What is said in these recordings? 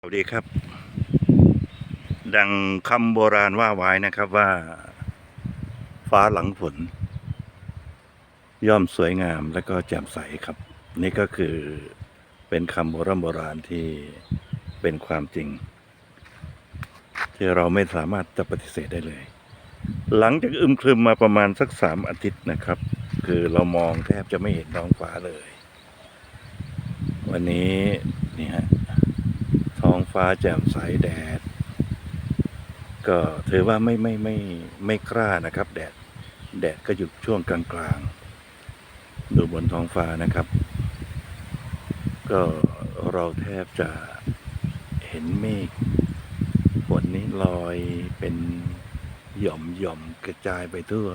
สวัสดีครับ ดังคำโบราณว่าไว้นะครับว่า ฟ้าหลังฝน ย่อมสวยงามและก็แจ่มใสครับ นี่ก็คือเป็นคำโบราณโบราณที่เป็นความจริง ที่เราไม่สามารถจะปฏิเสธได้เลย หลังจากอึมครึมมาประมาณสักสามอาทิตย์นะครับ คือเรามองแทบจะไม่เห็นท้องฟ้าเลย วันนี้นี่ฮะ ฟ้าแจ่มใสแดด ก็ถือว่าไม่ไม่ไม่ไม่กล้านะครับ แดดแดดก็อยู่ช่วงกลางๆ ดูบนท้องฟ้านะครับ ก็เราแทบจะเห็นเมฆฝนนี้ลอยเป็นหย่อมหย่อมกระจายไปทั่ว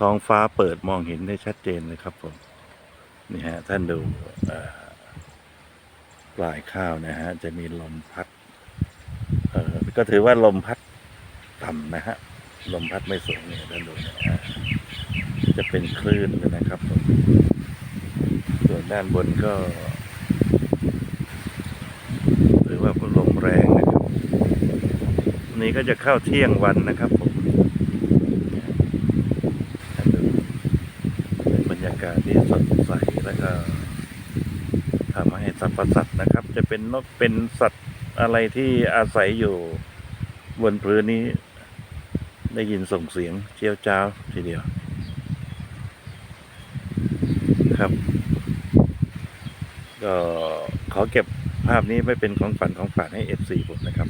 ท้องฟ้าเปิดมองเห็นได้ชัดเจนเลยครับผม นี่ฮะ ท่านดูอ่อ ปลายข้าวนะฮะ จะมีลมพัด เออก็ถือว่าลมพัดต่ำนะฮะ ลมพัดไม่สูงเนี่ยด้านบนนะฮะจะเป็นคลื่นนะครับผมส่วนด้านบนก็ถือว่าลมแรงนะครับนี่ก็จะเข้าเที่ยงวันนะครับผมท่านดูเป็นบรรยากาศที่สดใสแล้วก็ ทำให้สรรพสัตว์นะครับ จะเป็นนกเป็นสัตว์อะไรที่อาศัยอยู่บนพื้นนี้ ได้ยินส่งเสียงเจียวจ้าวทีเดียว ครับ ก็ขอเก็บภาพนี้ไว้เป็นของฝันของฝากให้เอฟซีผมนะครับ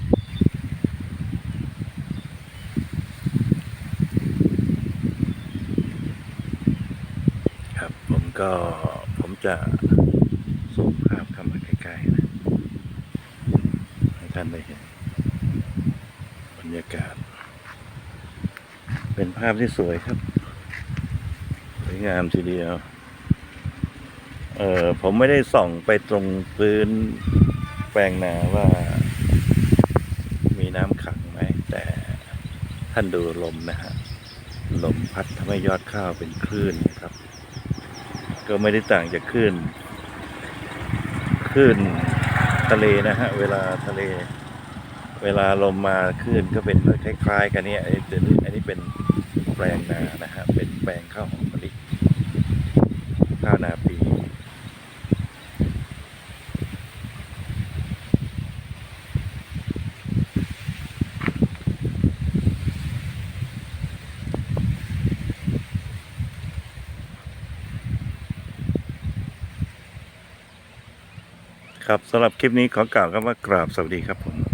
ครับผมก็ผมจะ ส่งภาพเข้ามาใกล้ๆนะให้ท่านได้เห็นบรรยากาศ เป็นภาพที่สวยครับ สวยงามทีเดียว เออผมไม่ได้ส่องไปตรงพื้นแปลงนาว่า มีน้ำขังไหม แต่ท่านดูลมนะฮะ ลมพัดทำให้ยอดข้าวเป็นคลื่นครับ ก็ไม่ได้ต่างจากคลื่นคลื่น ทะเลนะฮะเวลาทะเล เวลาลมมาคลื่นก็เป็นคล้ายๆ กันเนี่ยไอ้เดี๋ยวอันนี้เป็นแปลงนานะฮะเป็นแปลงข้าวหอมมะลิข้าวนาปี ครับสำหรับคลิปนี้ขอกล่าวคำว่ากราบสวัสดีครับผม